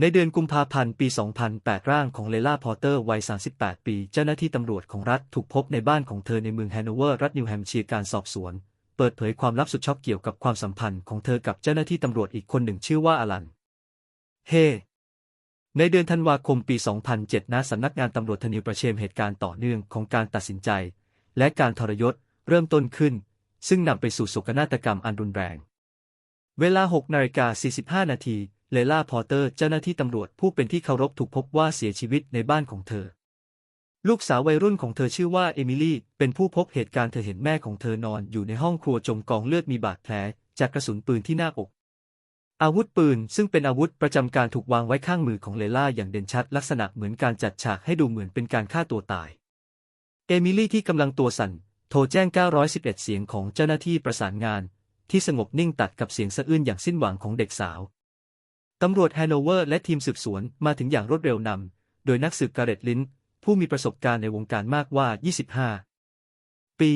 ในเดือนกุมภาพันธ์ปี 2008 ร่างของเลล่า พอเตอร์ วัย 38 ปี เจ้าหน้าที่ตำรวจของรัฐถูกพบในบ้านของเธอในเมืองแฮนโนเวอร์ รัฐนิวแฮมป์เชียร์ การสอบสวน เปิดเผยความลับสุดช็อกเกี่ยวกับความสัมพันธ์ของเธอกับเจ้าหน้าที่ตำรวจอีกคนหนึ่งชื่อว่าอลัน เฮในเดือนธันวาคมปี 2007 ณ สำนักงานตำรวจทนิวประเชมเหตุการณ์ต่อเนื่องของการตัดสินใจ และการทรยศเริ่มต้นขึ้น ซึ่งนำไปสู่โศกนาฏกรรมอันรุนแรง เวลา 6 นาฬิกา 45 นาที เลล่าพอเตอร์เจ้าหน้าที่ตำรวจผู้เป็นที่เคารพถูกพบว่าเสียชีวิตในบ้านของเธอ ลูกสาววัยรุ่นของเธอชื่อว่าเอมิลี่เป็นผู้พบเหตุการณ์เธอเห็นแม่ของเธอนอนอยู่ในห้องครัวจมกองเลือดมีบาดแผล จากกระสุนปืนที่หน้าอก อาวุธปืนซึ่งเป็นอาวุธประจำการถูกวางไว้ข้างมือของเลล่าอย่างเด่นชัดลักษณะเหมือนการจัดฉากให้ดูเหมือนเป็นการฆ่าตัวตาย เอมิลี่ที่กำลังตัวสั่นโทรแจ้ง 911 เสียงของเจ้าหน้าที่ประสานงาน ที่สงบนิ่งตัดกับเสียงสะอื้นอย่างสิ้นหวังของเด็กสาว ตำรวจแฮนโนเวอร์และทีมสืบสวนมาถึงอย่างรวดเร็วนำ โดยนักสืบการ์เร็ตลินผู้มีประสบการณ์ในวงการมากว่า 25 ปี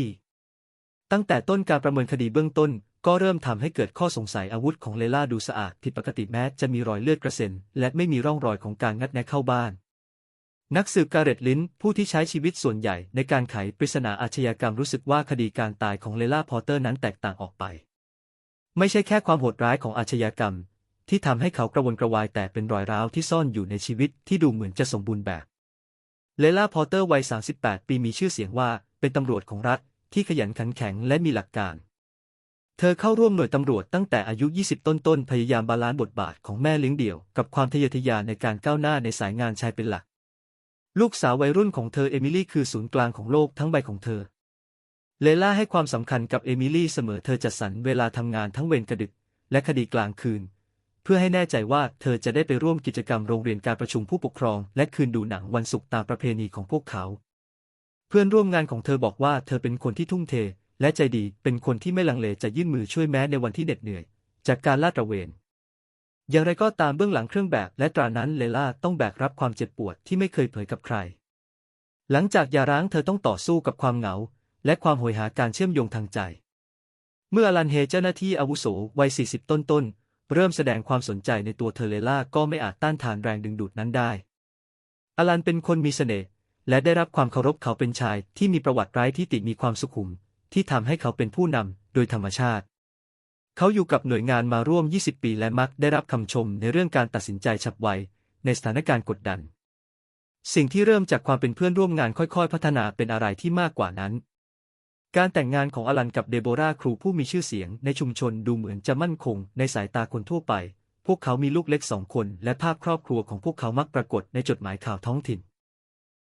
ตั้งแต่ต้นการประเมินคดีเบื้องต้น ก็เริ่มทำให้เกิดข้อสงสัยอาวุธของเลล่าดูสะอาดผิดปกติแม้จะมีรอยเลือดกระเซ็น และไม่มีร่องรอยของการงัดแงะเข้าบ้าน นักสืบการ์เร็ตลินผู้ที่ใช้ชีวิตส่วนใหญ่ในการไขปริศนาอาชญากรรมรู้สึกว่าคดีการตายของเลล่าพอเตอร์นั้นแตกต่างออกไป ไม่ใช่แค่ความโหดร้ายของอาชญากรรม ที่ทำให้เขากระวนกระวายแต่เป็นรอยร้าวที่ซ่อนอยู่ในชีวิตที่ดูเหมือนจะสมบูรณ์แบบ เลล่าพอเตอร์วัย 38 ปีมีชื่อเสียงว่าเป็นตำรวจของรัฐที่ขยันขันแข็งและมีหลักการ เธอเข้าร่วมหน่วยตำรวจตั้งแต่อายุ 20 ต้นๆ พยายามบาลานซ์บทบาทของแม่เลี้ยงเดี่ยว กับความทะเยอทะยานในการก้าวหน้าในสายงานชายเป็นหลัก ลูกสาววัยรุ่นของเธอเอมิลี่คือศูนย์กลางของโลกทั้งใบของเธอ เลล่าให้ความสำคัญกับเอมิลี่เสมอเธอจัดสรรเวลาทำงานทั้งเวรกระดึกและคดีกลางคืน เพื่อให้แน่ใจว่าเธอจะได้ไปร่วมกิจกรรมโรงเรียนการประชุมผู้ปกครอง และคืนดูหนังวันศุกร์ตามประเพณีของพวกเขา เพื่อนร่วมงานของเธอบอกว่าเธอเป็นคนที่ทุ่มเท และใจดีเป็นคนที่ไม่ลังเลจะยื่นมือช่วยแม้ในวันที่เหน็ดเหนื่อย จากการลาดตระเวน อย่างไรก็ตามเบื้องหลังเครื่องแบบและตรานั้นเลล่าต้องแบกรับความเจ็บปวดที่ไม่เคยเผยกับใคร หลังจากหย่าร้างเธอต้องต่อสู้กับความเหงา และความโหยหาการเชื่อมโยงทางใจ เมื่ออลันเฮเจ้าหน้าที่อาวุโสวัย40ต้นๆ เริ่มแสดงความสนใจในตัวเธอเลล่าก็ไม่อาจต้านทานแรงดึงดูดนั้นได้ อลันเป็นคนมีเสน่ห์และได้รับความเคารพเขาเป็นชายที่มีประวัติไร้ที่ติมีความสุขุม ที่ทำให้เขาเป็นผู้นำโดยธรรมชาติ เขาอยู่กับหน่วยงานมาร่วม 20 ปีและมักได้รับคำชมในเรื่องการตัดสินใจฉับไวในสถานการณ์กดดัน สิ่งที่เริ่มจากความเป็นเพื่อนร่วมงานค่อยๆ พัฒนาเป็นอะไรที่มากกว่านั้น การแต่งงานของอลันกับเดโบราครูผู้มีชื่อเสียงในชุมชนดูเหมือนจะมั่นคงในสายตาคนทั่วไป พวกเขามีลูกเล็กสองคน และภาพครอบครัวของพวกเขามักปรากฏในจดหมายข่าวท้องถิ่น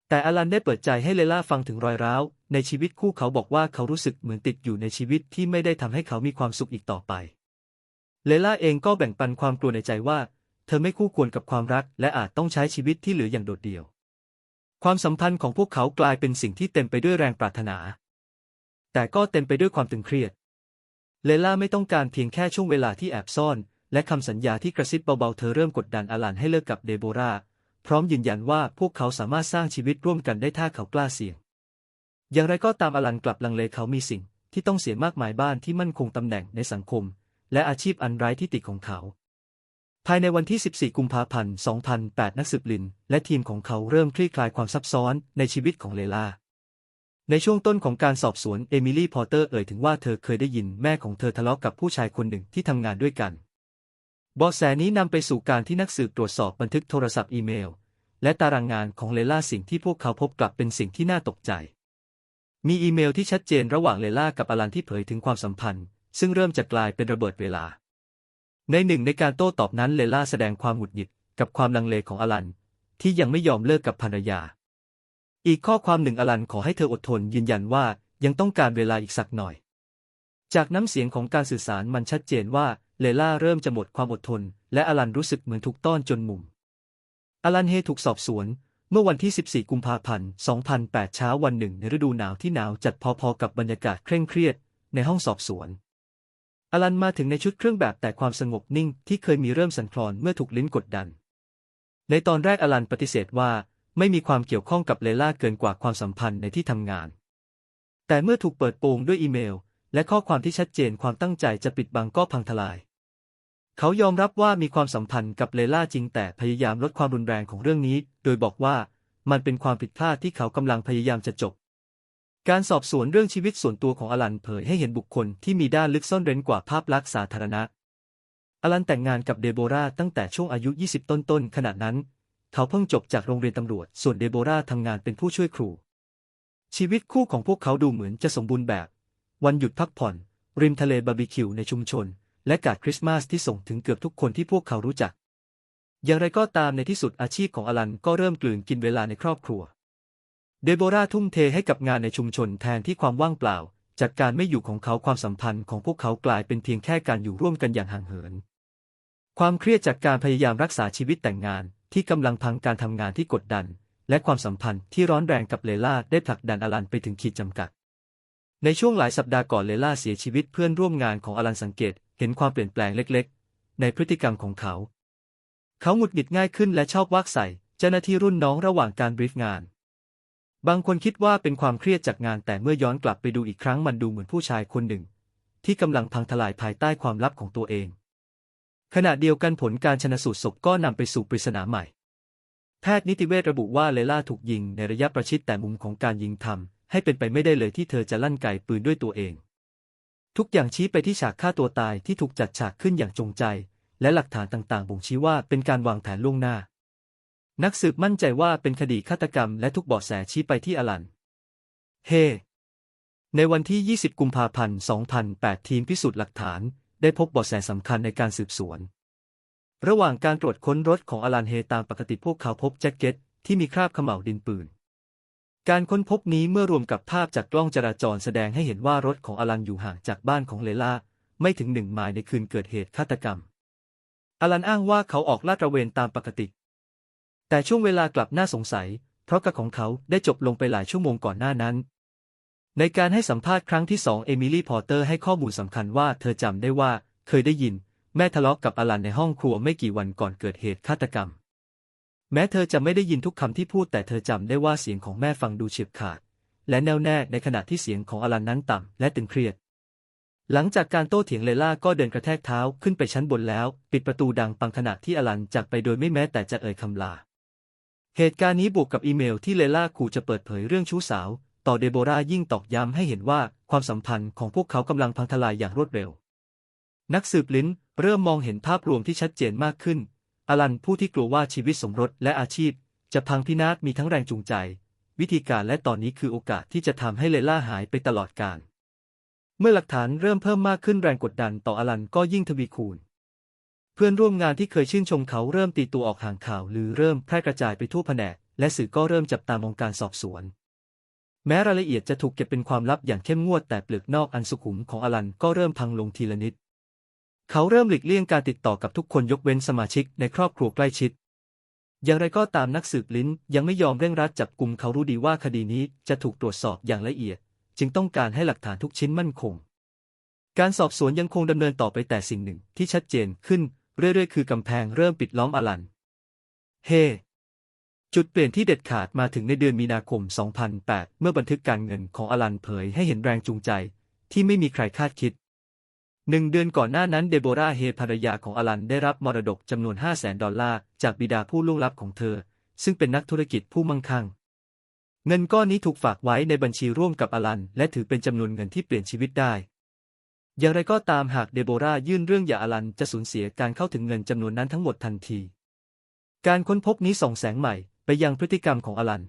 แต่อลันได้เปิดใจให้เลล่าฟังถึงรอยร้าว ในชีวิตคู่เขาบอกว่าเขารู้สึกเหมือนติดอยู่ในชีวิตที่ไม่ได้ทำให้เขามีความสุขอีกต่อไป เลล่าเองก็แบ่งปันความกลัวในใจว่า เธอไม่คู่ควรกับความรัก และอาจต้องใช้ชีวิตที่เหลืออย่างโดดเดี่ยว ความสัมพันธ์ของพวกเขากลายเป็นสิ่งที่เต็มไปด้วยแรงปรารถนา แต่ก็เต็มไปด้วยความตึงเครียด เลล่าไม่ต้องการเพียงแค่ช่วงเวลาที่แอบซ่อน และคำสัญญาที่กระซิบเบาๆเธอเริ่มกดดันอลันให้เลิกกับเดโบราพร้อมยืนยันว่าพวกเขาสามารถสร้างชีวิตร่วมกันได้ถ้าเขากล้าเสี่ยง อย่างไรก็ตามอลันกลับลังเลเขามีสิ่งที่ต้องเสียมากมายบ้านที่มั่นคงตำแหน่งในสังคม และอาชีพอันไร้ที่ติของเขา ภายในวันที่ 14 กุมภาพันธ์ 2008 นักสืบลิน และทีมของเขาเริ่มคลี่คลายความซับซ้อนในชีวิตของเลล่า ในช่วงต้นของการสอบสวนเอมิลี่พอร์เตอร์เอ่ยถึงว่าเธอเคยได้ยินแม่ของเธอทะเลาะกับผู้ชายคนหนึ่งที่ทำงานด้วยกันเบาะแสนี้นำไปสู่การที่นักสืบตรวจสอบบันทึกโทรศัพท์อีเมล และตารางงานของเลล่าสิ่งที่พวกเขาพบกลับเป็นสิ่งที่น่าตกใจ มีอีเมลที่ชัดเจนระหว่างเลล่ากับอลันที่เผยถึงความสัมพันธ์ ซึ่งเริ่มจะกลายเป็นระเบิดเวลา ในหนึ่งในการโต้ตอบนั้นเลล่าแสดงความหงุดหงิดกับความลังเลของอลัน ที่ยังไม่ยอมเลิกกับภรรยา อีกข้อความหนึ่งอลันขอให้เธออดทนยืนยันว่ายังต้องการเวลาอีกสักหน่อย จากน้ำเสียงของการสื่อสารมันชัดเจนว่าเลล่าเริ่มจะหมดความอดทน และอลันรู้สึกเหมือนถูกต้อนจนมุม อลันเฮถูกสอบสวน เมื่อวันที่ 14 กุมภาพันธ์ 2008 เช้าวันหนึ่งในฤดูหนาวที่หนาวจัดพอๆกับบรรยากาศเคร่งเครียดในห้องสอบสวน อลันมาถึงในชุดเครื่องแบบแต่ความสงบนิ่งที่เคยมีเริ่มสั่นคลอนเมื่อถูกลิ้นกดดัน ในตอนแรกอลันปฏิเสธว่า ไม่มีความเกี่ยวข้องกับเลล่าเกินกว่าความสัมพันธ์ในที่ทำงาน แต่เมื่อถูกเปิดโปงด้วยอีเมล และข้อความที่ชัดเจนความตั้งใจจะปิดบังก็พังทลาย เขายอมรับว่ามีความสัมพันธ์กับเลล่าจริงแต่พยายามลดความรุนแรงของเรื่องนี้ โดยบอกว่ามันเป็นความผิดพลาดที่เขากำลังพยายามจะจบ การสอบสวนเรื่องชีวิตส่วนตัวของอลันเผยให้เห็นบุคคลที่มีด้านลึกซ่อนเร้นกว่าภาพลักษณ์สาธารณะอลันแต่งงานกับเดโบราตั้งแต่ช่วงอายุ 20 ต้นๆ ขณะนั้น เขาเพิ่งจบจากโรงเรียนตำรวจ ส่วนเดโบราทำงานเป็นผู้ช่วยครู ชีวิตคู่ของพวกเขาดูเหมือนจะสมบูรณ์แบบ วันหยุดพักผ่อน ริมทะเลบาร์บีคิวในชุมชน และการคริสต์มาสที่ส่งถึงเกือบทุกคนที่พวกเขารู้จัก อย่างไรก็ตามในที่สุดอาชีพของอลันก็เริ่มกลืนกินเวลาในครอบครัว เดโบราทุ่มเทให้กับงานในชุมชนแทนที่ความว่างเปล่า จากการไม่อยู่ของเขาความสัมพันธ์ของพวกเขากลายเป็นเพียงแค่การอยู่ร่วมกันอย่างห่างเหิน ความเครียดจากการพยายามรักษาชีวิตแต่งงาน ที่กำลังพังการทำงานที่กดดัน และความสัมพันธ์ที่ร้อนแรงกับเลล่าได้ผลักดันอลันไปถึงขีดจำกัด ในช่วงหลายสัปดาห์ก่อนเลล่าเสียชีวิตเพื่อนร่วมงานของอลันสังเกตเห็นความเปลี่ยนแปลงเล็กๆ ในพฤติกรรมของเขา เขาหงุดหงิดง่ายขึ้นและชอบวักใส่เจ้าหน้าที่รุ่นน้องระหว่างการบรีฟงาน บางคนคิดว่าเป็นความเครียดจากงานแต่เมื่อย้อนกลับไปดูอีกครั้งมันดูเหมือนผู้ชายคนหนึ่ง ที่กำลังพังทลายภายใต้ความลับของตัวเอง ขณะเดียวกันผลการชนสูตรศพก็นำไปสู่ปริศนาใหม่ แพทย์นิติเวชระบุว่าเลล่าถูกยิงในระยะประชิดแต่มุมของการยิงทำให้เป็นไปไม่ได้เลยที่เธอจะลั่นไกปืนด้วยตัวเอง ทุกอย่างชี้ไปที่ฉากฆ่าตัวตายที่ถูกจัดฉากขึ้นอย่างจงใจ และหลักฐานต่างๆ บ่งชี้ว่าเป็นการวางแผนล่วงหน้า นักสืบมั่นใจว่าเป็นคดีฆาตกรรมและทุกเบาะแสชี้ไปที่อลัน เฮในวันที่ 20 กุมภาพันธ์ 2008 ทีมพิสูจน์หลักฐาน ได้พบเบาะแสสำคัญในการสืบสวน ระหว่างการตรวจค้นรถของอลันเฮตามปกติพวกเขาพบแจ็คเก็ตที่มีคราบเขม่าวดินปืน การค้นพบนี้เมื่อรวมกับภาพจากกล้องจราจรแสดงให้เห็นว่ารถของอลันอยู่ห่างจากบ้านของเลล่าไม่ถึงหนึ่งไมล์ในคืนเกิดเหตุฆาตกรรม อลันอ้างว่าเขาออกลาดตระเวนตามปกติ แต่ช่วงเวลากลับน่าสงสัย เพราะกระของเขาได้จบลงไปหลายชั่วโมงก่อนหน้านั้น ในการให้สัมภาษณ์ครั้งที่สองเอมิลี่พอร์เตอร์ให้ข้อมูลสำคัญว่าเธอจำได้ว่าเคยได้ยิน แม่ทะเลาะกับอลันในห้องครัวไม่กี่วันก่อนเกิดเหตุฆาตกรรม แม้เธอจะไม่ได้ยินทุกคำที่พูด แต่เธอจำได้ว่าเสียงของแม่ฟังดูเฉียบขาด และแน่วแน่ในขณะที่เสียงของอลันนั้นต่ำและตึงเครียด หลังจากการโต้เถียงเลล่าก็เดินกระแทกเท้าขึ้นไปชั้นบนแล้ว ปิดประตูดังปังขณะที่อลันจากไปโดยไม่แม้แต่จะเอ่ยคำลา เหตุการณ์นี้บวกกับอีเมลที่เลล่าขู่จะเปิดเผยเรื่องชู้สาว ต่อเดโบรายิ่งตอกย้ำให้เห็นว่าความสัมพันธ์ของพวกเขากำลังพังทลายอย่างรวดเร็ว นักสืบลิ้นเริ่มมองเห็นภาพรวมที่ชัดเจนมากขึ้น อลันผู้ที่กลัวว่าชีวิตสมรสและอาชีพ จะพังพินาศมีทั้งแรงจูงใจ วิธีการและตอนนี้คือโอกาสที่จะทำให้เลล่าหายไปตลอดกาล เมื่อหลักฐานเริ่มเพิ่มมากขึ้นแรงกดดันต่ออลันก็ยิ่งทวีคูณ เพื่อนร่วมงานที่เคยชื่นชมเขาเริ่มตีตัวออกห่างข่าวหรือเริ่มแพร่กระจายไปทั่วแผนกและสื่อก็เริ่มจับตามองการสอบสวน แม้รายละเอียดจะถูกเก็บเป็นความลับอย่างเข้มงวดแต่เปลือกนอกอันสุขุมของอลันก็เริ่มพังลงทีละนิด เขาเริ่มหลีกเลี่ยงการติดต่อกับทุกคนยกเว้นสมาชิกในครอบครัวใกล้ชิด อย่างไรก็ตามนักสืบลิ้นยังไม่ยอมเร่งรัดจับกลุ่มเขารู้ดีว่าคดีนี้จะถูกตรวจสอบอย่างละเอียด จึงต้องการให้หลักฐานทุกชิ้นมั่นคง การสอบสวนยังคงดำเนินต่อไปแต่สิ่งหนึ่งที่ชัดเจนขึ้น เรื่อยๆ คือกำแพงเริ่มปิดล้อมอลัน เฮ จุดเปลี่ยนที่เด็ดขาดมาถึงในเดือนมีนาคม 2008 เมื่อบันทึกการเงินของอลันเผยให้เห็นแรงจูงใจ ที่ไม่มีใครคาดคิดหนึ่งเดือนก่อนหน้านั้นเดโบราเฮภรรยาของอลันได้รับมรดกจำนวน 5 0 0แสนดอลลาร์จากบิดาผู้ล่วงลับของเธอ ซึ่งเป็นนักธุรกิจผู้มั่งคั่ง เงินก้อนนี้ถูกฝากไว้ในบัญชีร่วมกับอลัน และถือเป็นจำนวนเงินที่เปลี่ยนชีวิตได้ อย่างไรก็ตามหากเดโบรายื่นเรื่องหย่าอลันจะสูญเสียการเข้าถึงเงินจำนวนนั้นทั้งหมดทันที การค้นพบนี้ส่องแสงใหม่ ไปยังพฤติกรรมของอลัน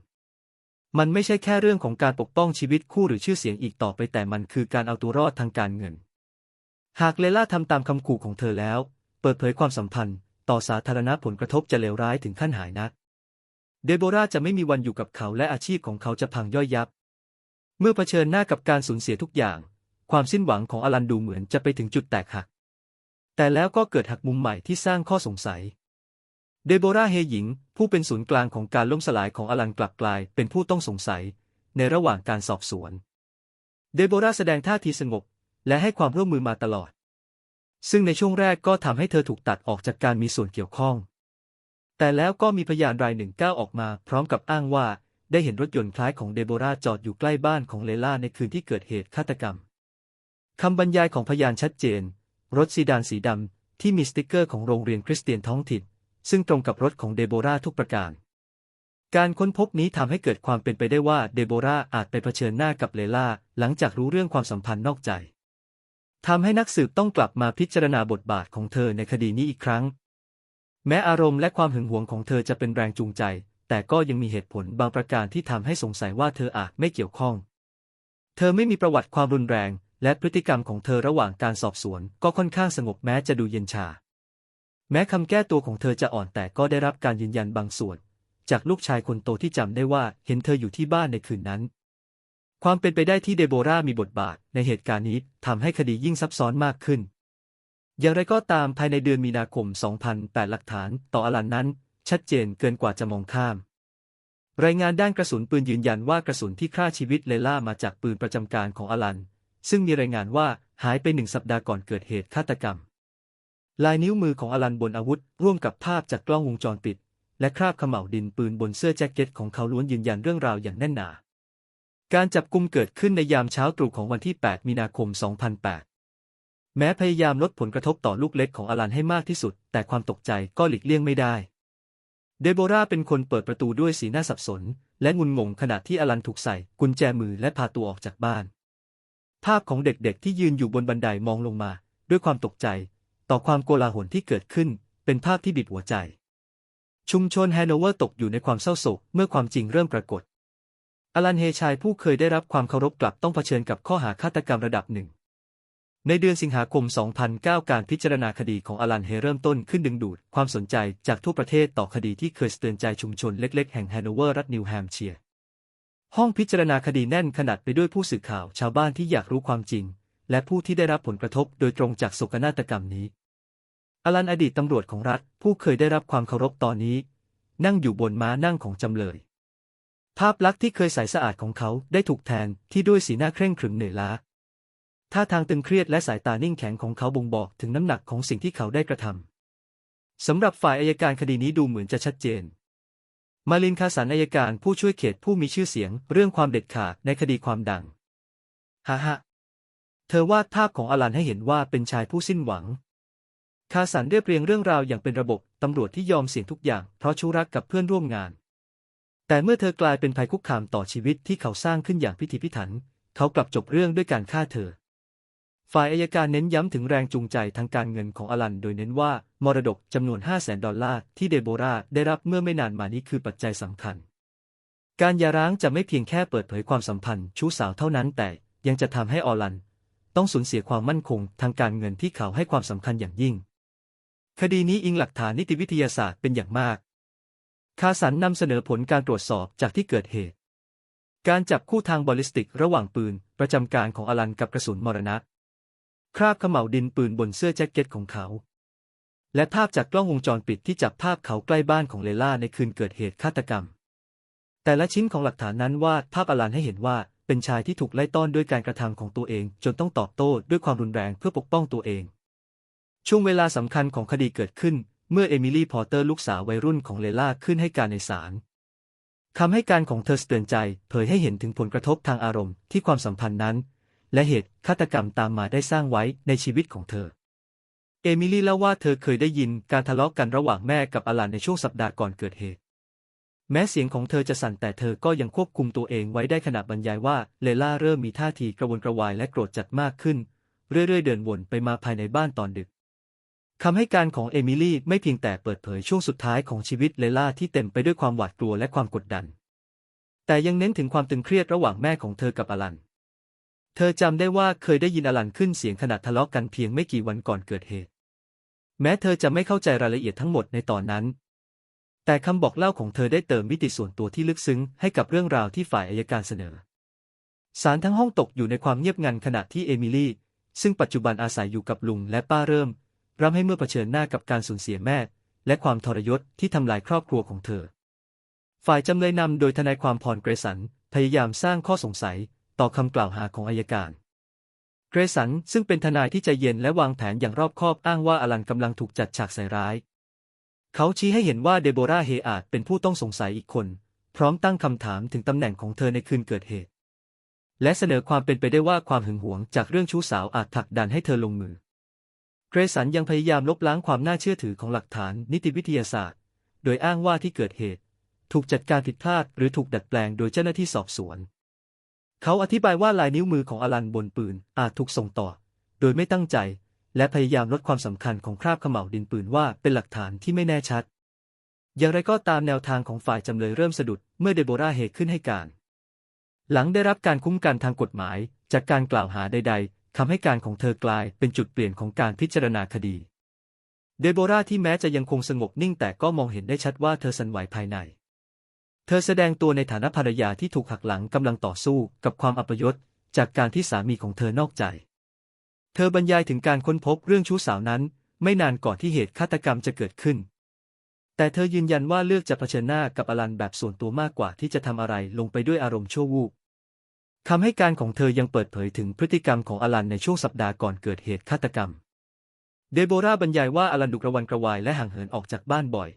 มันไม่ใช่แค่เรื่องของการปกป้องชีวิตคู่หรือชื่อเสียงอีกต่อไปแต่มันคือการเอาตัวรอดทางการเงิน หากเลล่าทำตามคำขู่ของเธอแล้ว เปิดเผยความสัมพันธ์ ต่อสาธารณะผลกระทบจะเลวร้ายถึงขั้นหายนะเดโบราจะไม่มีวันอยู่กับเขาและอาชีพของเขาจะพังย่อยยับ เมื่อเผชิญหน้ากับการสูญเสียทุกอย่าง ความสิ้นหวังของอลันดูเหมือนจะไปถึงจุดแตกหัก แต่แล้วก็เกิดหักมุมใหม่ที่สร้างข้อสงสัย เดโบราเฮหญิง ผู้เป็นศูนย์กลางของการล่มสลายของอลันกลับกลายเป็นผู้ต้องสงสัย ในระหว่างการสอบสวน เดโบราแสดงท่าทีสงบ และให้ความร่วมมือมาตลอด ซึ่งในช่วงแรกก็ทำให้เธอถูกตัดออกจากการมีส่วนเกี่ยวข้อง แต่แล้วก็มีพยานรายหนึ่งก้าวออกมา พร้อมกับอ้างว่าได้เห็นรถยนต์คล้ายของเดโบราจอดอยู่ใกล้บ้านของเลล่าในคืนที่เกิดเหตุฆาตกรรมคำบรรยายของพยานชัดเจน รถซีดานสีดำที่มีสติกเกอร์ของโรงเรียนคริสเตียนท้องถิ่น ซึ่งตรงกับรถของเดโบราทุกประการ การค้นพบนี้ทำให้เกิดความเป็นไปได้ว่าเดโบราอาจไปเผชิญหน้ากับเลล่าหลังจากรู้เรื่องความสัมพันธ์นอกใจทำให้นักสืบต้องกลับมาพิจารณาบทบาทของเธอในคดีนี้อีกครั้ง แม้อารมณ์และความหึงหวงของเธอจะเป็นแรงจูงใจ แต่ก็ยังมีเหตุผลบางประการที่ทำให้สงสัยว่าเธออาจไม่เกี่ยวข้อง เธอไม่มีประวัติความรุนแรง และพฤติกรรมของเธอระหว่างการสอบสวน ก็ค่อนข้างสงบแม้จะดูเย็นชา แม้คำแก้ตัวของเธอจะอ่อนแต่ก็ได้รับการยืนยันบางส่วน จากลูกชายคนโตที่จำได้ว่าเห็นเธออยู่ที่บ้านในคืนนั้น ความเป็นไปได้ที่เดโบรามีบทบาทในเหตุการณ์นี้ทำให้คดียิ่งซับซ้อนมากขึ้น อย่างไรก็ตามภายในเดือนมีนาคม 2008 หลักฐานต่ออลันนั้น ชัดเจนเกินกว่าจะมองข้าม รายงานด้านกระสุนปืนยืนยันว่ากระสุนที่ฆ่าชีวิตเลล่ามาจากปืนประจำการของอลัน ซึ่งมีรายงานว่าหายไปหนึ่งสัปดาห์ก่อนเกิดเหตุฆาตกรรม ลายนิ้วมือของอลันบนอาวุธ ร่วมกับภาพจากกล้องวงจรปิด และคราบขม่าวดินปืนบนเสื้อแจ็คเก็ตของเขาล้วนยืนยันเรื่องราวอย่างแน่นหนา การจับกุมเกิดขึ้นในยามเช้าตรู่ของวันที่ 8 มีนาคม 2008 แม้พยายามลดผลกระทบต่อลูกเล็กของอลันให้มากที่สุด แต่ความตกใจก็หลีกเลี่ยงไม่ได้เดโบราเป็นคนเปิดประตูด้วยสีหน้าสับสน และงุนงงขณะที่อลันถูกใส่กุญแจมือและพาตัวออกจากบ้าน ภาพของเด็กๆที่ยืนอยู่บนบันไดมองลงมา ด้วยความตกใจ ต่อความโกลาหลที่เกิดขึ้น เป็นภาพที่บีบหัวใจ ชุมชนแฮนโนเวอร์ตกอยู่ในความเศร้าโศกเมื่อความจริงเริ่มปรากฏ อลันเฮชายผู้เคยได้รับความเคารพกลับต้องเผชิญกับข้อหาฆาตกรรมระดับหนึ่ง ในเดือนสิงหาคม 2009 การพิจารณาคดีของอลันเฮเริ่มต้นขึ้นดึงดูด ความสนใจจากทั่วประเทศต่อคดีที่เคยสเตือนใจชุมชนเล็ก ๆ แห่งแฮนโนเวอร์รัฐนิวแฮมเชียร์ห้องพิจารณาคดีแน่นขนาดไปด้วยผู้สื่อข่าวชาวบ้านที่อยากรู้ความจริง และผู้ที่ได้รับผลกระทบโดยตรงจากโศกนาฏกรรมนี้ อลันอดีตตำรวจของรัฐ ผู้เคยได้รับความเคารพตอนนี้ นั่งอยู่บนม้านั่งของจำเลย ภาพลักษณ์ที่เคยใสสะอาดของเขาได้ถูกแทนที่ด้วยสีหน้าเคร่งขรึมเหนื่อยล้าท่าทางตึงเครียดและสายตานิ่งแข็งของเขาบ่งบอกถึงน้ำหนักของสิ่งที่เขาได้กระทำสำหรับฝ่ายอายการคดีนี้ดูเหมือนจะชัดเจน มาลินคาสันอายการผู้ช่วยเขตผู้มีชื่อเสียง เรื่องความเด็ดขาดในคดีความดังฮ่าฮ่าเธอวาดภาพของอลันให้เห็นว่าเป็นชายผู้สิ้นหวัง คาสันเรียบเรียงเรื่องราวอย่างเป็นระบบ ตำรวจที่ยอมเสี่ยงทุกอย่าง เพราะชูรักกับเพื่อนร่วมงาน แต่เมื่อเธอกลายเป็นภัยคุกคามต่อชีวิตที่เขาสร้างขึ้นอย่างพิถีพิถัน เขากลับจบเรื่องด้วยการฆ่าเธอ ฝ่ายอายการเน้นย้ำถึงแรงจูงใจทางการเงินของอลัน โดยเน้นว่ามรดกจำนวน 5 0 0แสนดอลลาร์ที่เดโบราได้รับเมื่อไม่นานมานี้คือปัจจัยสำคัญ การหย่าร้างจะไม่เพียงแค่เปิดเผยความสัมพันธ์ชู้สาวเท่านั้น แต่ยังจะทำให้อลัน ต้องสูญเสียความมั่นคงทางการเงินที่เขาให้ความสำคัญอย่างยิ่ง คดีนี้อิงหลักฐานนิติวิทยาศาสตร์เป็นอย่างมาก คาสันนำเสนอผลการตรวจสอบจากที่เกิดเหตุ การจับคู่ทางบอลลิสติกระหว่างปืน ประจำการของอลันกับกระสุนมรณะ คราบขม่าวดินปืนบนเสื้อแจ็คเก็ตของเขา และภาพจากกล้องวงจรปิดที่จับภาพเขาใกล้บ้านของเลล่าในคืนเกิดเหตุฆาตกรรม แต่ละชิ้นของหลักฐานนั้นวาดภาพอลันให้เห็นว่าเป็นชายที่ถูกไล่ต้อนด้วยการกระทำของตัวเอง จนต้องตอบโต้ด้วยความรุนแรงเพื่อปกป้องตัวเอง ช่วงเวลาสำคัญของคดีเกิดขึ้น เมื่อเอมิลี่พอเตอร์ลูกสาววัยรุ่นของเลล่าขึ้นให้การในศาลคำให้การของเธอเตือนใจ เผยให้เห็นถึงผลกระทบทางอารมณ์ที่ความสัมพันธ์นั้น และเหตุฆาตกรรมตามมาได้สร้างไว้ในชีวิตของเธอ เอมิลี่เล่าว่าเธอเคยได้ยินการทะเลาะกันระหว่างแม่กับอลันในช่วงสัปดาห์ก่อนเกิดเหตุ แม้เสียงของเธอจะสั่นแต่เธอก็ยังควบคุมตัวเองไว้ได้ขณะบรรยายว่าเลล่าเริ่มมีท่าทีกระวนกระวายและโกรธจัดมากขึ้น เรื่อยๆเดินวนไปมาภายในบ้านตอนดึก คำให้การของเอมิลี่ไม่เพียงแต่เปิดเผยช่วงสุดท้ายของชีวิตเลล่าที่เต็มไปด้วยความหวาดกลัวและความกดดัน แต่ยังเน้นถึงความตึงเครียดระหว่างแม่ของเธอกับอลัน เธอจำได้ว่าเคยได้ยินอลันขึ้นเสียงขณะทะเลาะกันเพียงไม่กี่วันก่อนเกิดเหตุ แม้เธอจะไม่เข้าใจรายละเอียดทั้งหมดในตอนนั้น แต่คำบอกเล่าของเธอได้เติมมิติส่วนตัวที่ลึกซึ้งให้กับเรื่องราวที่ฝ่ายอายการเสนอศาลทั้งห้องตกอยู่ในความเงียบงันขณะที่เอมิลี่ซึ่งปัจจุบันอาศัยอยู่กับลุงและป้าเริ่ม ร่ำให้เมื่อเผชิญหน้ากับการสูญเสียแม่ และความทรยศที่ทำลายครอบครัวของเธอ ฝ่ายจำเลยนำโดยทนายความพรเกรสันพยายามสร้างข้อสงสัยต่อคำกล่าวหาของอายการ เกรสันซึ่งเป็นทนายที่ใจเย็นและวางแผนอย่างรอบคอบอ้างว่าอลันกำลังถูกจัดฉากใส่ร้าย เขาชี้ให้เห็นว่าเดโบราเฮอาจเป็นผู้ต้องสงสัยอีกคน พร้อมตั้งคำถามถึงตำแหน่งของเธอในคืนเกิดเหตุ และเสนอความเป็นไปได้ว่าความหึงหวงจากเรื่องชู้สาวอาจผลักดันให้เธอลงมือ เกรสันยังพยายามลบล้างความน่าเชื่อถือของหลักฐานนิติวิทยาศาสตร์ โดยอ้างว่าที่เกิดเหตุ ถูกจัดการผิดพลาดหรือถูกดัดแปลงโดยเจ้าหน้าที่สอบสวน เขาอธิบายว่าลายนิ้วมือของอลันบนปืนอาจถูกส่งต่อ โดยไม่ตั้งใจ และพยายามลดความสำคัญของคราบเขม่าวดินปืนว่าเป็นหลักฐานที่ไม่แน่ชัด อย่างไรก็ตามแนวทางของฝ่ายจำเลยเริ่มสะดุดเมื่อเดโบราเฮขึ้นให้การ หลังได้รับการคุ้มกันทางกฎหมายจากการกล่าวหาใด ๆ ทำให้การของเธอกลายเป็นจุดเปลี่ยนของการพิจารณาคดี เดโบราที่แม้จะยังคงสงบนิ่งแต่ก็มองเห็นได้ชัดว่าเธอสั่นไหวภายใน เธอแสดงตัวในฐานะภรรยาที่ถูกหักหลังกำลังต่อสู้กับความอัปยศจากการที่สามีของเธอนอกใจ เธอบรรยายถึงการค้นพบเรื่องชู้สาวนั้น ไม่นานก่อนที่เหตุฆาตกรรมจะเกิดขึ้น แต่เธอยืนยันว่าเลือกจะเผชิญหน้ากับอลันแบบส่วนตัวมากกว่าที่จะทำอะไรลงไปด้วยอารมณ์ชั่ววูบ คำให้การของเธอยังเปิดเผยถึงพฤติกรรมของอลันในช่วงสัปดาห์ก่อนเกิดเหตุฆาตกรรม เดโบราบรรยายว่าอลันดุกระวันกระวายและห่างเหินออกจากบ้านบ่อย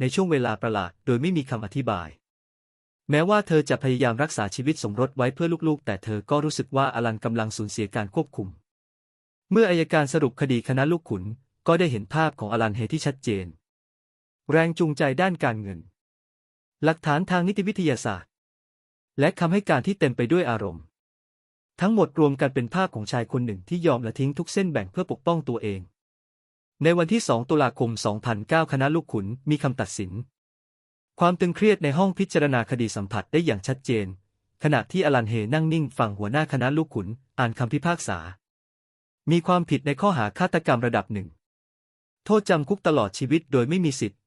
ในช่วงเวลาประหลาดโดยไม่มีคำอธิบาย แม้ว่าเธอจะพยายามรักษาชีวิตสมรสไว้เพื่อลูกๆ แต่เธอก็รู้สึกว่าอลันกำลังสูญเสียการควบคุม เมื่ออายการสรุปคดีคณะลูกขุน ก็ได้เห็นภาพของอลันเฮที่ชัดเจน แรงจูงใจด้านการเงิน หลักฐานทางนิติวิทยาศาสตร์ และคำให้การที่เต็มไปด้วยอารมณ์ ทั้งหมดรวมกันเป็นภาพของชายคนหนึ่งที่ยอมละทิ้งทุกเส้นแบ่งเพื่อปกป้องตัวเอง ในวันที่ 2 ตุลาคม 2009 คณะลูกขุนมีคำตัดสิน ความตึงเครียดในห้องพิจารณาคดีสัมผัสได้อย่างชัดเจน ขณะที่อลันเฮนั่งนิ่งฟังหัวหน้าคณะลูกขุนอ่านคำพิพากษา มีความผิดในข้อหาฆาตกรรมระดับหนึ่ง โทษจำคุกตลอดชีวิตโดยไม่มีสิทธิ์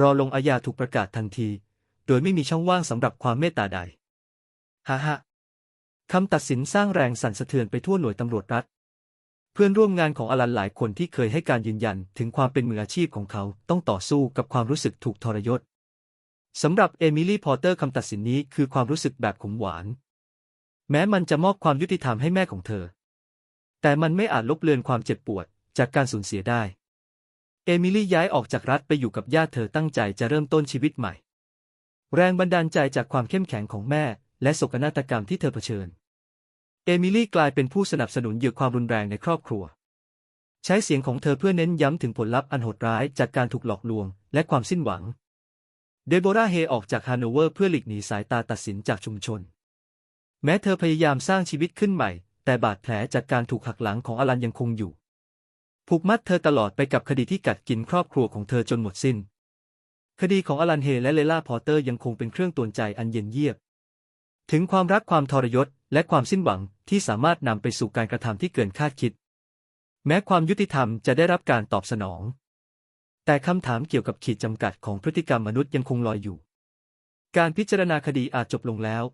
รอลงอาญาถูกประกาศทันที โดยไม่มีช่องว่างสำหรับความเมตตาใด ฮ่าฮ่าคำตัดสินสร้างแรงสั่นสะเทือนไปทั่วหน่วยตำรวจรัฐ เพื่อนร่วมงานของอลันหลายคนที่เคยให้การยืนยันถึงความเป็นมืออาชีพของเขาต้องต่อสู้กับความรู้สึกถูกทรยศสำหรับเอมิลี่พอเตอร์คำตัดสินนี้คือความรู้สึกแบบขมหวาน แม้มันจะมอบความยุติธรรมให้แม่ของเธอ แต่มันไม่อาจลบเลือนความเจ็บปวดจากการสูญเสียได้ เอมิลี่ย้ายออกจากรัฐไปอยู่กับญาติเธอตั้งใจจะเริ่มต้นชีวิตใหม่ แรงบันดาลใจจากความเข้มแข็งของแม่ และโศกนาฏกรรมที่เธอเผชิญ เอมิลี่กลายเป็นผู้สนับสนุนเหยื่อความรุนแรงในครอบครัว ใช้เสียงของเธอเพื่อเน้นย้ำถึงผลลัพธ์อันโหดร้ายจากการถูกหลอกลวง และความสิ้นหวัง เดโบราเฮออกจากฮานโนเวอร์เพื่อหลีกหนีสายตาตัดสินจากชุมชน แม้เธอพยายามสร้างชีวิตขึ้นใหม่ แต่บาดแผลจากการถูกหักหลังของอลันยังคงอยู่ ผูกมัดเธอตลอดไปกับคดีที่กัดกินครอบครัวของเธอจนหมดสิ้นคดีของอลันเฮและเลล่าพอเตอร์ยังคงเป็นเครื่องตวนใจอันเย็นเยียบ ถึงความรักความทรยศและความสิ้นหวังที่สามารถนำไปสู่การกระทำที่เกินคาดคิด แม้ความยุติธรรมจะได้รับการตอบสนอง แต่คำถามเกี่ยวกับขีดจำกัดของพฤติกรรมมนุษย์ยังคงลอยอยู่ การพิจารณาคดีอาจจบลงแล้ว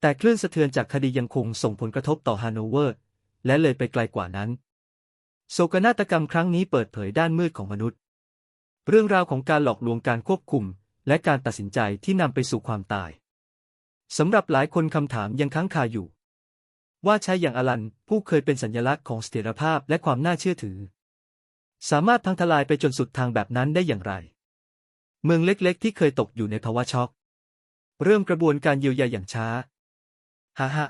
แต่คลื่นสะเทือนจากคดียังคงส่งผลกระทบต่อฮานโนเวอร์ และเลยไปไกลกว่านั้น โศกนาฏกรรมครั้งนี้เปิดเผยด้านมืดของมนุษย์ เรื่องราวของการหลอกลวงการควบคุม และการตัดสินใจที่นำไปสู่ความตาย สำหรับหลายคนคำถามยังค้างคาอยู่ ว่าชายอย่างอลัน ผู้เคยเป็นสัญลักษณ์ของเสถียรภาพและความน่าเชื่อถือ สามารถพังทลายไปจนสุดทางแบบนั้นได้อย่างไร เมืองเล็กๆ ที่เคยตกอยู่ในภาวะช็อก เริ่มกระบวนการเยียวยาอย่างช้าฮ่าฮ่า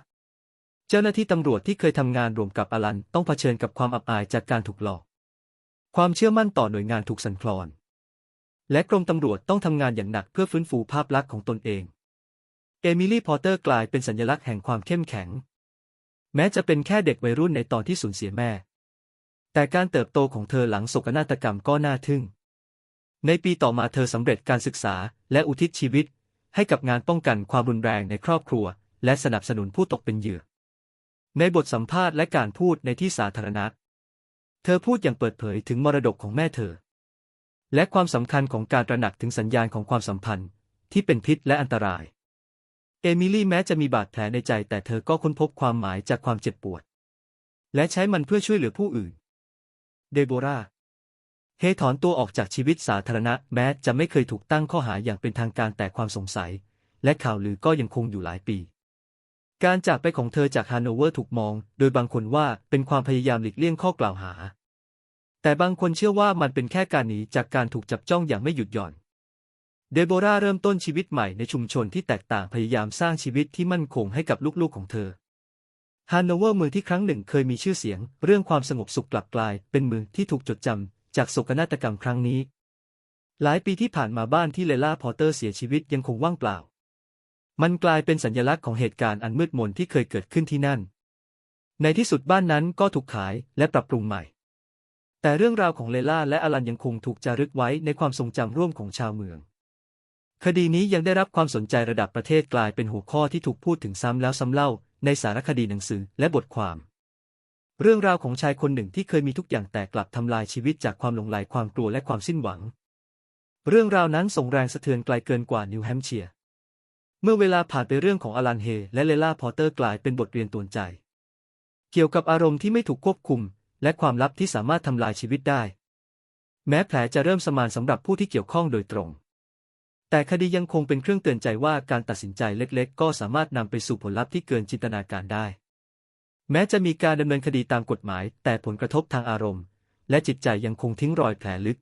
เจ้าหน้าที่ตำรวจที่เคยทำงานรวมกับอลันต้องเผชิญกับความอับอายจากการถูกหลอก ความเชื่อมั่นต่อหน่วยงานถูกสั่นคลอน และกรมตำรวจต้องทำงานอย่างหนักเพื่อฟื้นฟูภาพลักษณ์ของตนเอง เอมิลี่พอร์เตอร์กลายเป็นสัญลักษณ์แห่งความเข้มแข็ง แม้จะเป็นแค่เด็กวัยรุ่นในตอนที่สูญเสียแม่ แต่การเติบโตของเธอหลังโศกนาฏกรรมก็น่าทึ่ง ในปีต่อมาเธอสำเร็จการศึกษาและอุทิศชีวิต ให้กับงานป้องกันความรุนแรงในครอบครัว และสนับสนุนผู้ตกเป็นเหยื่อ ในบทสัมภาษณ์และการพูดในที่สาธารณะ เธอพูดอย่างเปิดเผยถึงมรดกของแม่เธอ และความสำคัญของการตระหนักถึงสัญญาณของความสัมพันธ์ ที่เป็นพิษและอันตราย เอมิลี่แม้จะมีบาดแผลในใจแต่เธอก็ค้นพบความหมายจากความเจ็บปวด และใช้มันเพื่อช่วยเหลือผู้อื่น เดโบราเฮถอนตัวออกจากชีวิตสาธารณะแม้จะไม่เคยถูกตั้งข้อหาอย่างเป็นทางการแต่ความสงสัย และข่าวลือก็ยังคงอยู่หลายปี การจากไปของเธอจากฮานโนเวอร์ถูกมอง โดยบางคนว่าเป็นความพยายามหลีกเลี่ยงข้อกล่าวหา แต่บางคนเชื่อว่ามันเป็นแค่การหนีจากการถูกจับจ้องอย่างไม่หยุดหย่อน เดโบราเริ่มต้นชีวิตใหม่ในชุมชนที่แตกต่างพยายามสร้างชีวิตที่มั่นคงให้กับลูกๆของเธอฮานโนเวอร์เมืองที่ครั้งหนึ่งเคยมีชื่อเสียง เรื่องความสงบสุขกลับกลาย เป็นเมืองที่ถูกจดจำจากโศกนาฏกรรมครั้งนี้ หลายปีที่ผ่านมาบ้านที่เลล่าพอตเตอร์เสียชีวิตยังคงว่างเปล่า มันกลายเป็นสัญลักษณ์ของเหตุการณ์อันมืดมนที่เคยเกิดขึ้นที่นั่น ในที่สุดบ้านนั้นก็ถูกขายและปรับปรุงใหม่ แต่เรื่องราวของเลล่าและอลันยังคงถูกจารึกไว้ในความทรงจำร่วมของชาวเมือง คดีนี้ยังได้รับความสนใจระดับประเทศกลายเป็นหัวข้อที่ถูกพูดถึงซ้ำแล้วซ้ำเล่า ในสารคดีหนังสือและบทความ เรื่องราวของชายคนหนึ่งที่เคยมีทุกอย่างแต่กลับทำลายชีวิตจากความหลงไหลความกลัวและความสิ้นหวัง เรื่องราวนั้นส่งแรงสะเทือนไกลเกินกว่านิวแฮมเชียร์เมื่อเวลาผ่านไปเรื่องของอลันเฮและเลล่าพอตเตอร์กลายเป็นบทเรียนตวนใจ เกี่ยวกับอารมณ์ที่ไม่ถูกควบคุม และความลับที่สามารถทำลายชีวิตได้ แม้แผลจะเริ่มสมานสำหรับผู้ที่เกี่ยวข้องโดยตรง แต่คดียังคงเป็นเครื่องเตือนใจว่าการตัดสินใจเล็กๆ ก็สามารถนำไปสู่ผลลัพธ์ที่เกินจินตนาการได้ แม้จะมีการดำเนินคดีตามกฎหมาย แต่ผลกระทบทางอารมณ์ และจิตใจยังคงทิ้งรอยแผลลึก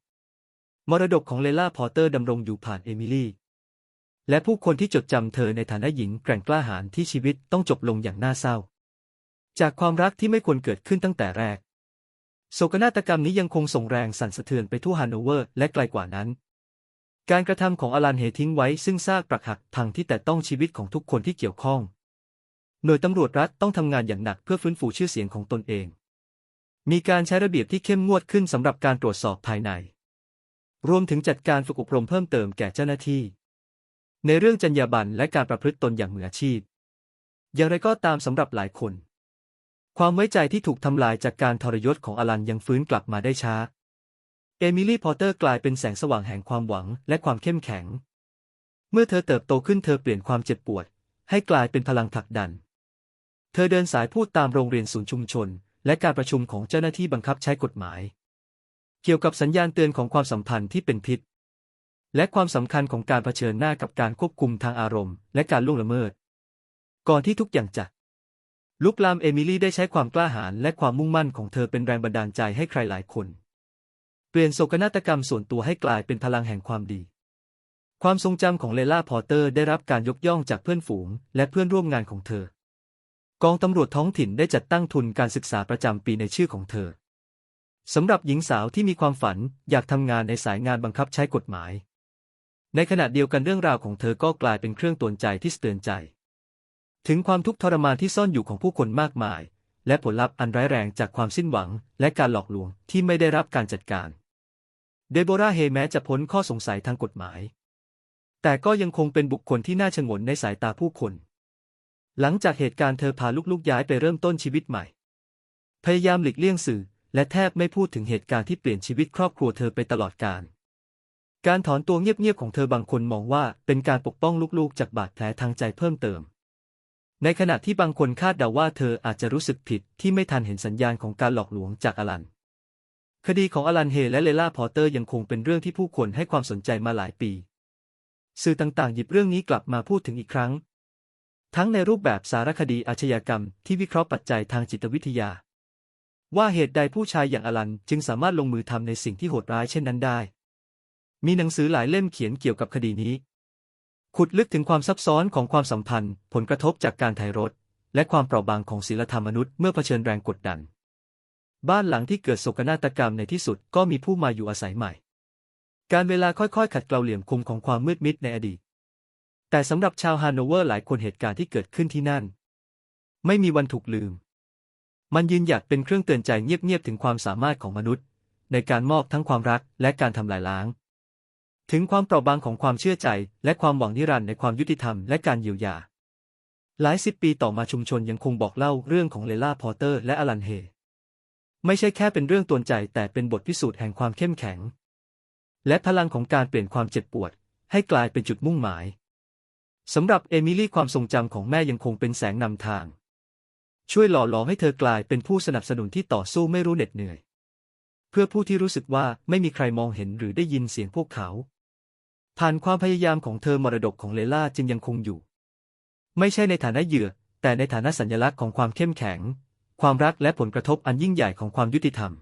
มรดกของเลล่าพอตเตอร์ดำรงอยู่ผ่านเอมิลี่ และผู้คนที่จดจำเธอในฐานะหญิงแกร่งกล้าหาญที่ชีวิตต้องจบลงอย่างน่าเศร้า จากความรักที่ไม่ควรเกิดขึ้นตั้งแต่แรกโศกนาฏกรรมนี้ยังคงส่งแรงสั่นสะเทือนไปทั่วฮานโนเวอร์และไกลกว่านั้น การกระทำของอลันเฮทิ้งไว้ซึ่งซากปรักหักพังที่แต่ต้องชีวิตของทุกคนที่เกี่ยวข้อง หน่วยตำรวจรัฐต้องทำงานอย่างหนักเพื่อฟื้นฟูชื่อเสียงของตนเอง มีการใช้ระเบียบที่เข้มงวดขึ้นสำหรับการตรวจสอบภายใน รวมถึงจัดการฝึกอบรมเพิ่มเติมแก่เจ้าหน้าที่ ในเรื่องจรรยาบรรณและการประพฤติตนอย่างมืออาชีพ อย่างไรก็ตามสำหรับหลายคน ความไว้ใจที่ถูกทำลายจากการทรยศของอลันยังฟื้นกลับมาได้ช้า เอมิลี่พอตเตอร์กลายเป็นแสงสว่างแห่งความหวังและความเข้มแข็ง เมื่อเธอเติบโตขึ้นเธอเปลี่ยนความเจ็บปวด ให้กลายเป็นพลังผลักดัน เธอเดินสายพูดตามโรงเรียนศูนย์ชุมชน และการประชุมของเจ้าหน้าที่บังคับใช้กฎหมาย เกี่ยวกับสัญญาณเตือนของความสัมพันธ์ที่เป็นพิษ และความสำคัญของการเผชิญหน้ากับการควบคุมทางอารมณ์ และการล่วงละเมิด ก่อนที่ทุกอย่างจะลุกลามเอมิลี่ได้ใช้ความกล้าหาญและความมุ่งมั่นของเธอเป็นแรงบันดาลใจให้ใครหลายคน เปลี่ยนโศกนาฏกรรมส่วนตัวให้กลายเป็นพลังแห่งความดี ความทรงจำของเลล่าพอตเตอร์ได้รับการยกย่องจากเพื่อนฝูง และเพื่อนร่วมงานของเธอ กองตำรวจท้องถิ่นได้จัดตั้งทุนการศึกษาประจำปีในชื่อของเธอสำหรับหญิงสาวที่มีความฝันอยากทำงานในสายงานบังคับใช้กฎหมาย ในขณะเดียวกันเรื่องราวของเธอก็กลายเป็นเครื่องตวนใจที่สเตือนใจ ถึงความทุกข์ทรมานที่ซ่อนอยู่ของผู้คนมากมาย และผลลัพธ์อันร้ายแรงจากความสิ้นหวัง และการหลอกลวงที่ไม่ได้รับการจัดการ เดโบราเฮแม้จะพ้นข้อสงสัยทางกฎหมาย แต่ก็ยังคงเป็นบุคคลที่น่าชงนในสายตาผู้คน หลังจากเหตุการณ์เธอพาลูกๆย้ายไปเริ่มต้นชีวิตใหม่ พยายามหลีกเลี่ยงสื่อ และแทบไม่พูดถึงเหตุการณ์ที่เปลี่ยนชีวิตครอบครัวเธอไปตลอดกาลการถอนตัวเงียบๆของเธอบางคนมองว่าเป็นการปกป้องลูกๆ จากบาดแผลทางใจเพิ่มเติม ในขณะที่บางคนคาดเดาว่าเธออาจจะรู้สึกผิดที่ไม่ทันเห็นสัญญาณของการหลอกลวงจากอลัน คดีของอลันเฮและเลล่าพอตเตอร์ยังคงเป็นเรื่องที่ผู้คนให้ความสนใจมาหลายปี สื่อต่างๆ หยิบเรื่องนี้กลับมาพูดถึงอีกครั้ง ทั้งในรูปแบบสารคดีอาชญากรรมที่วิเคราะห์ปัจจัยทางจิตวิทยา ว่าเหตุใดผู้ชายอย่างอลันจึงสามารถลงมือทำในสิ่งที่โหดร้ายเช่นนั้นได้ มีหนังสือหลายเล่มเขียนเกี่ยวกับคดีนี้ ขุดลึกถึงความซับซ้อนของความสัมพันธ์ ผลกระทบจากการถ่ายรถ และความเปราะบางของศีลธรรมมนุษย์เมื่อเผชิญแรงกดดัน บ้านหลังที่เกิดโศกนาฏกรรมในที่สุดก็มีผู้มาอยู่อาศัยใหม่ การเวลาค่อยๆ ขัดเกลาเหลี่ยมคมของความมืดมิดในอดีต แต่สำหรับชาวฮานโนเวอร์หลายคนเหตุการณ์ที่เกิดขึ้นที่นั่น ไม่มีวันถูกลืม มันยืนหยัดเป็นเครื่องเตือนใจเงียบๆถึงความสามารถของมนุษย์ ในการมอบทั้งความรักและการทำลายล้าง ถึงความเปราะบางของความเชื่อใจ และความหวังนิรันดร์ในความยุติธรรมและการเยียวยา หลายสิบปีต่อมาชุมชนยังคงบอกเล่าเรื่องของเลล่าพอตเตอร์และอลันเฮ ไม่ใช่แค่เป็นเรื่องตวนใจแต่เป็นบทพิสูจน์แห่งความเข้มแข็ง และพลังของการเปลี่ยนความเจ็บปวด ให้กลายเป็นจุดมุ่งหมายสำหรับเอมิลี่ความทรงจำของแม่ยังคงเป็นแสงนำทาง ช่วยหล่อหลอมให้เธอกลายเป็นผู้สนับสนุนที่ต่อสู้ไม่รู้เหน็ดเหนื่อย เพื่อผู้ที่รู้สึกว่าไม่มีใครมองเห็นหรือได้ยินเสียงพวกเขา ผ่านความพยายามของเธอมรดกของเลล่าจึงยังคงอยู่ ไม่ใช่ในฐานะเหยื่อ แต่ในฐานะสัญลักษณ์ของความเข้มแข็ง ความรักและผลกระทบอันยิ่งใหญ่ของความยุติธรรม